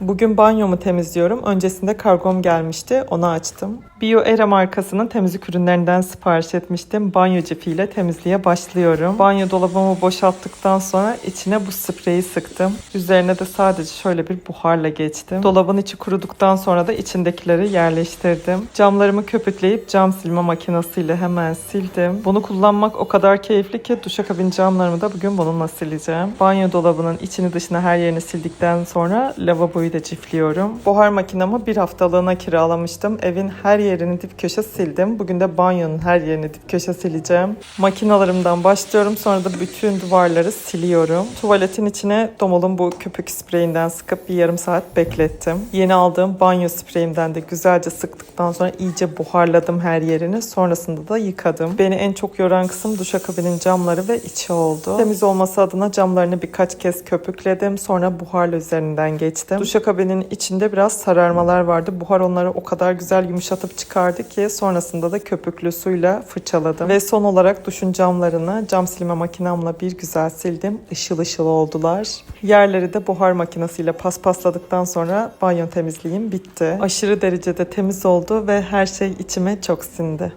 Bugün banyomu temizliyorum. Öncesinde kargom gelmişti. Onu açtım. Bio Era markasının temizlik ürünlerinden sipariş etmiştim. Banyo cifiyle temizliğe başlıyorum. Banyo dolabımı boşalttıktan sonra içine bu spreyi sıktım. Üzerine de sadece şöyle bir buharla geçtim. Dolabın içi kuruduktan sonra da içindekileri yerleştirdim. Camlarımı köpükleyip cam silme makinesiyle hemen sildim. Bunu kullanmak o kadar keyifli ki duşakabin camlarımı da bugün bununla sileceğim. Banyo dolabının içini dışını her yerini sildikten sonra lavaboyu da cifliyorum. Buhar makinamı bir haftalığına kiralamıştım. Evin her yerini dip köşe sildim. Bugün de banyonun her yerini dip köşe sileceğim. Makinalarımdan başlıyorum. Sonra da bütün duvarları siliyorum. Tuvaletin içine Domol'un bu köpük spreyinden sıkıp bir yarım saat beklettim. Yeni aldığım banyo spreyimden de güzelce sıktıktan sonra iyice buharladım her yerini. Sonrasında da yıkadım. Beni en çok yoran kısım duşakabinin camları ve içi oldu. Temiz olması adına camlarını birkaç kez köpükledim. Sonra buharla üzerinden geçtim. Duşakabinin içinde biraz sararmalar vardı. Buhar onları o kadar güzel yumuşatıp çıkardı ki sonrasında da köpüklü suyla fırçaladım. Ve son olarak duşun camlarını cam silme makinamla bir güzel sildim. Işıl ışıl oldular. Yerleri de buhar makinesiyle paspasladıktan sonra banyo temizliğim bitti. Aşırı derecede temiz oldu ve her şey içime çok sindi.